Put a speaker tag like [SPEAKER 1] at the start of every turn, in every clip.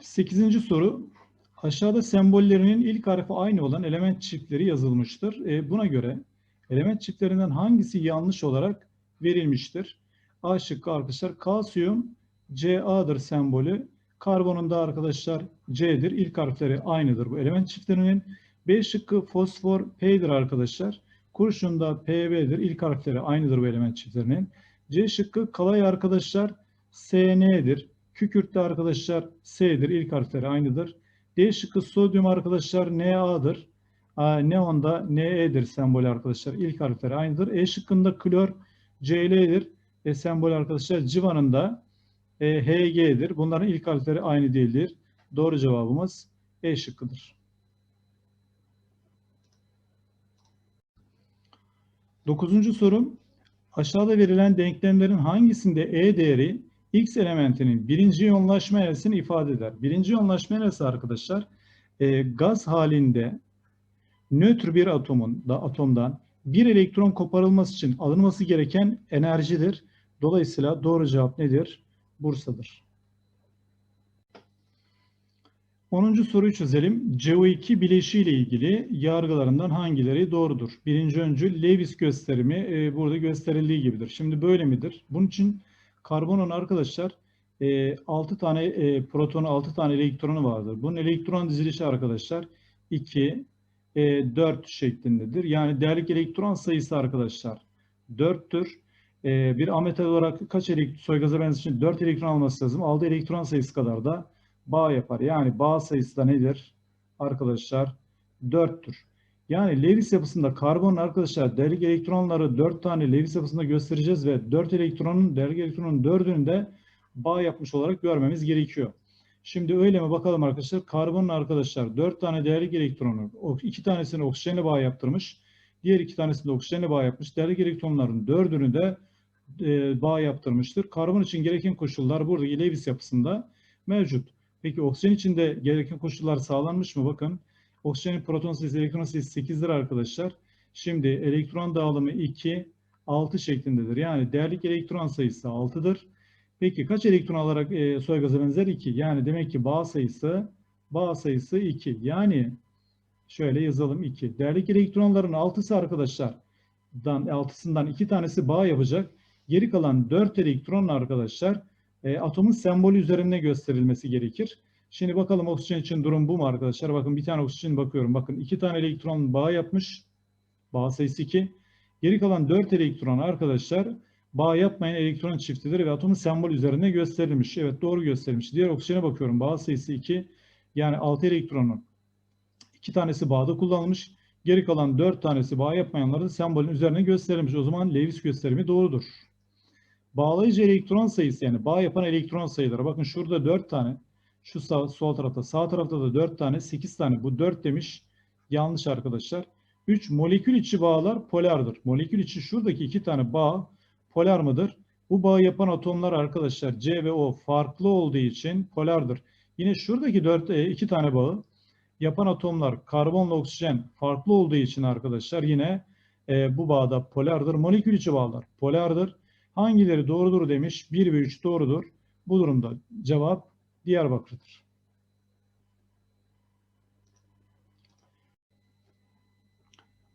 [SPEAKER 1] Sekizinci soru. Aşağıda sembollerinin ilk harfi aynı olan element çiftleri yazılmıştır. E, buna göre element çiftlerinden hangisi yanlış olarak verilmiştir? A şıkkı arkadaşlar kalsiyum Ca'dır sembolü. Karbonun da arkadaşlar C'dir. İlk harfleri aynıdır bu element çiftlerinin. B şıkkı fosfor P'dir arkadaşlar. Kurşun da PB'dir. İlk harfleri aynıdır bu element çiftlerinin. C şıkkı kalay arkadaşlar SN'dir. Kükürt de arkadaşlar S'dir. İlk harfleri aynıdır. D şıkkı sodyum arkadaşlar NA'dır. A, Neon da NE'dir sembolü arkadaşlar. İlk harfleri aynıdır. E şıkkında klor CL'dir. E, sembol arkadaşlar civanın da e, HG'dir. Bunların ilk harfleri aynı değildir. Doğru cevabımız E şıkkıdır. Dokuzuncu sorum. Aşağıda verilen denklemlerin hangisinde E değeri X elementinin birinci yoğunlaşma enerjisini ifade eder? Birinci yoğunlaşma enerjisi arkadaşlar e, gaz halinde nötr bir atomun da atomdan bir elektron koparılması için alınması gereken enerjidir. Dolayısıyla doğru cevap nedir? Bursa'dır. 10. soruyu çözelim. CO2 bileşiği ile ilgili yargılarından hangileri doğrudur? Birinci öncül Lewis gösterimi e, burada gösterildiği gibidir. Şimdi böyle midir? Bunun için karbonun arkadaşlar e, 6 tane e, protonu 6 tane elektronu vardır. Bunun elektron dizilişi arkadaşlar 2, e, 4 şeklindedir. Yani değerlik elektron sayısı arkadaşlar 4'tür. E, bir ametal olarak kaç elektron, soygaza benzeri için 4 elektron alması lazım. Aldığı elektron sayısı kadar da bağ yapar. Yani bağ sayısı da nedir? Arkadaşlar 4'tür. Yani Lewis yapısında karbonun arkadaşlar değerlik elektronları 4 tane Lewis yapısında göstereceğiz ve 4 elektronun değerlik elektronun 4'ünü de bağ yapmış olarak görmemiz gerekiyor. Şimdi öyle mi bakalım arkadaşlar. Karbonun arkadaşlar 4 tane değerlik elektronu, 2 tanesini oksijenle bağ yaptırmış. Diğer 2 tanesini de oksijenle bağ yapmış. Değerlik elektronların 4'ünü de e, bağ yaptırmıştır. Karbon için gereken koşullar burada Lewis yapısında mevcut. Peki oksijen için de gereken koşullar sağlanmış mı? Bakın oksijenin proton sayısı, elektron sayısı 8'dir arkadaşlar. Şimdi elektron dağılımı 2, 6 şeklindedir. Yani değerlik elektron sayısı 6'dır. Peki kaç elektron alarak e, soy gaza benzer? 2. Yani demek ki bağ sayısı bağ sayısı 2. Yani şöyle yazalım 2. Değerlik elektronların 6'sı arkadaşlar dan 6'sından 2 tanesi bağ yapacak. Geri kalan 4 elektron arkadaşlar e, atomun sembolü üzerinde gösterilmesi gerekir. Şimdi bakalım oksijen için durum bu mu arkadaşlar? Bakın bir tane oksijen bakıyorum. Bakın iki tane elektron bağ yapmış. Bağ sayısı 2. Geri kalan 4 elektron arkadaşlar bağ yapmayan elektron çiftidir ve atomun sembol üzerinde gösterilmiş. Evet doğru gösterilmiş. Diğer oksijene bakıyorum. Bağ sayısı 2. Yani 6 elektronun 2 tanesi bağda kullanılmış. Geri kalan 4 tanesi bağ yapmayanları da sembolün üzerine gösterilmiş. O zaman Lewis gösterimi doğrudur. Bağlayıcı elektron sayısı yani bağ yapan elektron sayıları. Bakın şurada 4 tane. Şu sağ, sol tarafta. Sağ tarafta da 4 tane. 8 tane. Bu 4 demiş. Yanlış arkadaşlar. 3 molekül içi bağlar polardır. Molekül içi şuradaki 2 tane bağ polar mıdır? Bu bağı yapan atomlar arkadaşlar C ve O farklı olduğu için polardır. Yine şuradaki 4 2 tane bağı yapan atomlar karbonla oksijen farklı olduğu için arkadaşlar yine e, bu bağda polardır. Molekül içi bağlar polardır. Hangileri doğrudur demiş. 1 ve 3 doğrudur. Bu durumda cevap Diyarbakır'dır.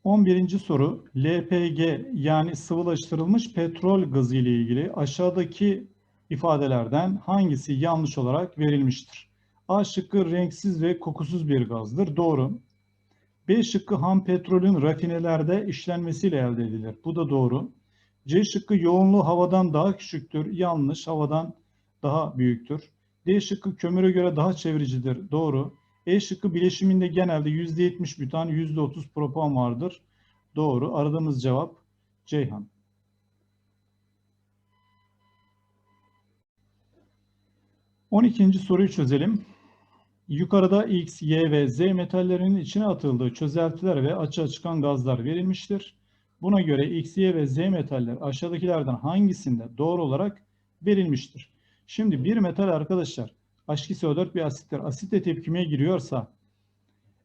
[SPEAKER 1] On birinci soru LPG yani sıvılaştırılmış petrol gazı ile ilgili aşağıdaki ifadelerden hangisi yanlış olarak verilmiştir? A şıkkı renksiz ve kokusuz bir gazdır. Doğru. B şıkkı ham petrolün rafinelerde işlenmesiyle elde edilir. Bu da doğru. C şıkkı yoğunluğu havadan daha küçüktür. Yanlış. Havadan daha büyüktür. D şıkkı kömüre göre daha çevricidir. Doğru. E şıkkı bileşiminde genelde %70 bütan, %30 propan vardır. Doğru. Aradığımız cevap Ceyhan. On ikinci soruyu çözelim. Yukarıda X, Y ve Z metallerinin içine atıldığı çözeltiler ve açığa çıkan gazlar verilmiştir. Buna göre X, Y ve Z metaller aşağıdakilerden hangisinde doğru olarak verilmiştir? Şimdi bir metal arkadaşlar H2SO4 bir asittir. Asitle tepkimeye giriyorsa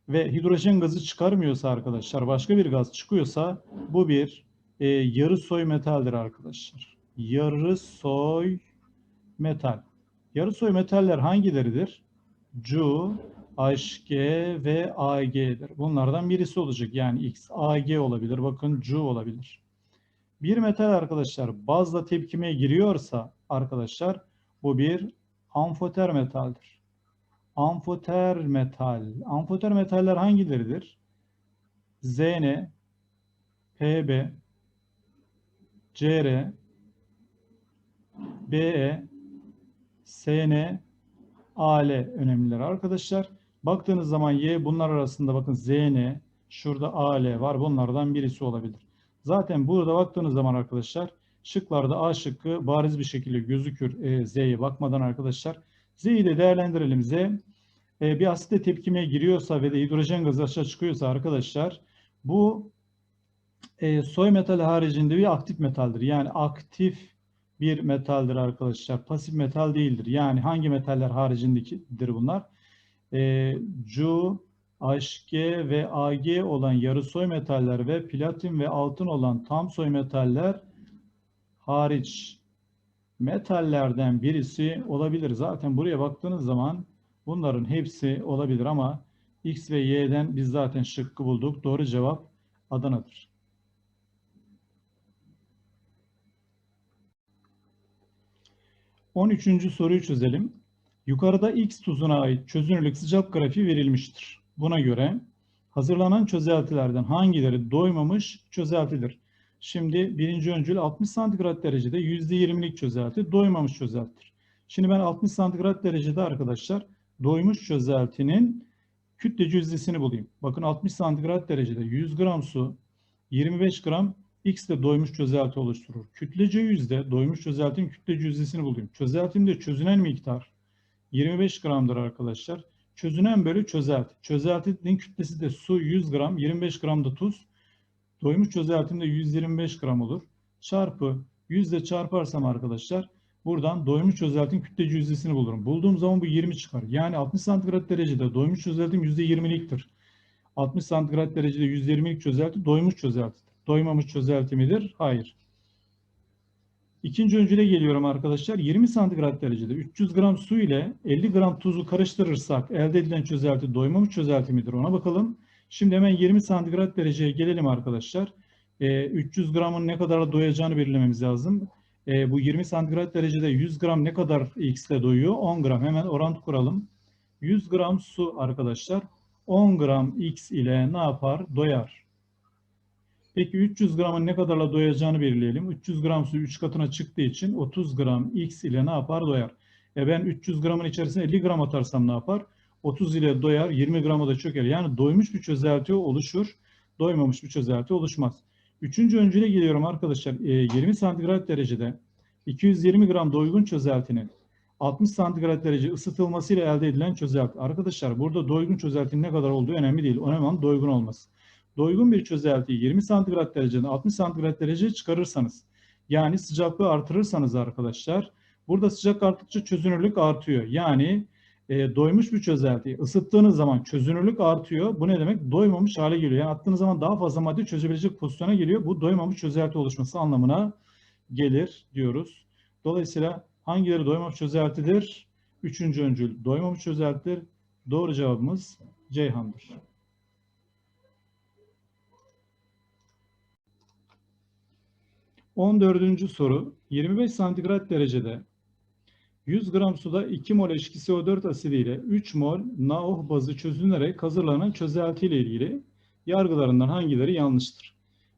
[SPEAKER 1] ve hidrojen gazı çıkarmıyorsa arkadaşlar başka bir gaz çıkıyorsa bu bir e, yarı soy metaldir arkadaşlar. Yarı soy metal. Yarı soy metaller hangileridir? Cu, HG ve AG'dir. Bunlardan birisi olacak. Yani X, AG olabilir. Bakın Cu olabilir. Bir metal arkadaşlar bazla tepkimeye giriyorsa arkadaşlar bu bir amfoter metaldir. Amfoter metal. Amfoter metaller hangileridir? Zn, Pb, Cr, Be, Sn, Al önemliler arkadaşlar. Baktığınız zaman Y bunlar arasında bakın Zn, şurada Al var. Bunlardan birisi olabilir. Zaten burada baktığınız zaman arkadaşlar şıklarda A şıkkı bariz bir şekilde gözükür e, Z'ye bakmadan arkadaşlar. Z'yi de değerlendirelim. Z e, bir asitte tepkimeye giriyorsa ve de hidrojen gazı aşağı çıkıyorsa arkadaşlar bu e, soy metal haricinde bir aktif metaldir. Yani aktif bir metaldir arkadaşlar. Pasif metal değildir. Yani hangi metaller haricindekidir bunlar? E, Cu, HG ve Ag olan yarı soy metaller ve platin ve altın olan tam soy metaller hariç metallerden birisi olabilir. Zaten buraya baktığınız zaman bunların hepsi olabilir ama X ve Y'den biz zaten şıkkı bulduk. Doğru cevap Adana'dır. On üçüncü soruyu çözelim. Yukarıda X tuzuna ait çözünürlük sıcak grafiği verilmiştir. Buna göre hazırlanan çözeltilerden hangileri doymamış çözeltidir? Şimdi birinci öncül 60 santigrat derecede %20'lik çözelti doymamış çözeltidir. Şimdi ben 60 santigrat derecede arkadaşlar doymuş çözeltinin kütlece yüzdesini bulayım. Bakın 60 santigrat derecede 100 gram su 25 gram X de doymuş çözelti oluşturur. Kütlece yüzde doymuş çözeltinin kütlece yüzdesini bulayım. Çözeltimde çözünen miktar 25 gramdır arkadaşlar. Çözünen bölü çözelti. Çözeltinin kütlesi de su 100 gram, 25 gram da tuz. Doymuş çözeltimde 125 gram olur. Çarpı yüzde çarparsam arkadaşlar buradan doymuş çözeltinin kütlece yüzdesini bulurum. Bulduğum zaman bu 20 çıkar. Yani 60 santigrat derecede doymuş çözeltim %20'liktir. 60 santigrat derecede %20'lik çözelti doymuş çözeltidir. Doymamış çözelti midir? Hayır. İkinci öncüle geliyorum arkadaşlar. 20 santigrat derecede 300 gram su ile 50 gram tuzu karıştırırsak elde edilen çözelti doymamış çözelti midir? Ona bakalım. Şimdi hemen 20 santigrat dereceye gelelim arkadaşlar. E, 300 gramın ne kadar doyacağını belirlememiz lazım. E, bu 20 santigrat derecede 100 gram ne kadar X ile doyuyor? 10 gram. Hemen orantı kuralım. 100 gram su arkadaşlar 10 gram X ile ne yapar? Doyar. Peki 300 gramın ne kadarla doyacağını belirleyelim. 300 gram su 3 katına çıktığı için 30 gram X ile ne yapar? Doyar. E ben 300 gramın içerisine 50 gram atarsam ne yapar? 30 ile doyar, 20 grama da çöker. Yani doymuş bir çözelti oluşur, doymamış bir çözelti oluşmaz. Üçüncü öncüle geliyorum arkadaşlar. E, 20 santigrat derecede 220 gram doygun çözeltinin 60 santigrat derece ısıtılmasıyla elde edilen çözelti. Arkadaşlar burada doygun çözeltinin ne kadar olduğu önemli değil. Önemli olan doygun olması. Doygun bir çözeltiyi 20 santigrat dereceden 60 santigrat dereceye çıkarırsanız yani sıcaklığı artırırsanız arkadaşlar burada sıcak arttıkça çözünürlük artıyor. Yani e, doymuş bir çözeltiyi ısıttığınız zaman çözünürlük artıyor. Bu ne demek? Doymamış hale geliyor. Yani attığınız zaman daha fazla madde çözebilecek pozisyona geliyor. Bu doymamış çözelti oluşması anlamına gelir diyoruz. Dolayısıyla hangileri doymamış çözeltidir? Üçüncü öncül doymamış çözeltidir. Doğru cevabımız Ceyhan'dır. On dördüncü soru. 25 santigrat derecede 100 gram suda 2 mol H2SO4 asidi ile 3 mol NaOH bazı çözünerek hazırlanan çözelti ile ilgili yargılarından hangileri yanlıştır?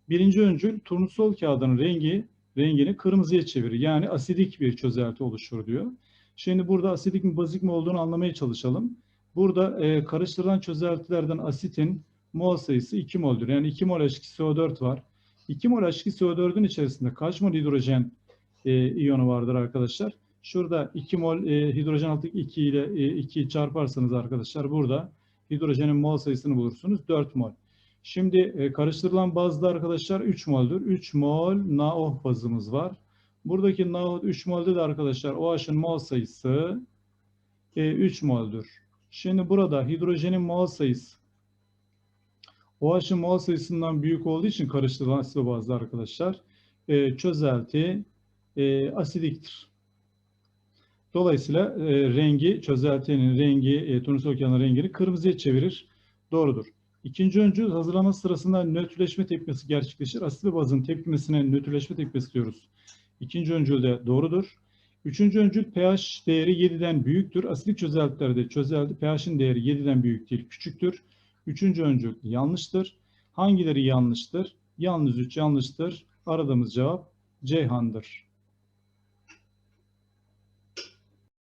[SPEAKER 1] Birinci öncül turnusol kağıdının rengi rengini kırmızıya çevirir. Yani asidik bir çözelti oluşur diyor. Şimdi burada asidik mi bazik mi olduğunu anlamaya çalışalım. Burada e, karıştırılan çözeltilerden asitin mol sayısı 2 mol'dür. Yani 2 mol H2SO4 var. 2 mol H2SO4'ün içerisinde kaç mol hidrojen e, iyonu vardır arkadaşlar? Şurada 2 mol e, hidrojen altı 2 ile e, 2 çarparsanız arkadaşlar burada hidrojenin mol sayısını bulursunuz. 4 mol. Şimdi e, karıştırılan bazda arkadaşlar 3 mol'dur. 3 mol NaOH bazımız var. Buradaki NaOH 3 mol'de de arkadaşlar OH'ın mol sayısı e, 3 mol'dur. Şimdi burada hidrojenin mol sayısı OH'ın mol sayısından büyük olduğu için karıştırılan asit bazda arkadaşlar e, çözelti e, asidiktir. Dolayısıyla e, rengi, çözeltinin rengi, e, turnusol kağıdının rengini kırmızıya çevirir. Doğrudur. İkinci öncül hazırlama sırasında nötrleşme tepkimesi gerçekleşir. Asit ve bazın tepkimesine nötrleşme tepkimesi diyoruz. İkinci öncül de doğrudur. Üçüncü öncül pH değeri 7'den büyüktür. Asidik çözeltilerde çözelti pH'in değeri 7'den büyük değil, küçüktür. Üçüncü öncül yanlıştır. Hangileri yanlıştır? Yalnız 3 yanlıştır. Aradığımız cevap Ceyhan'dır.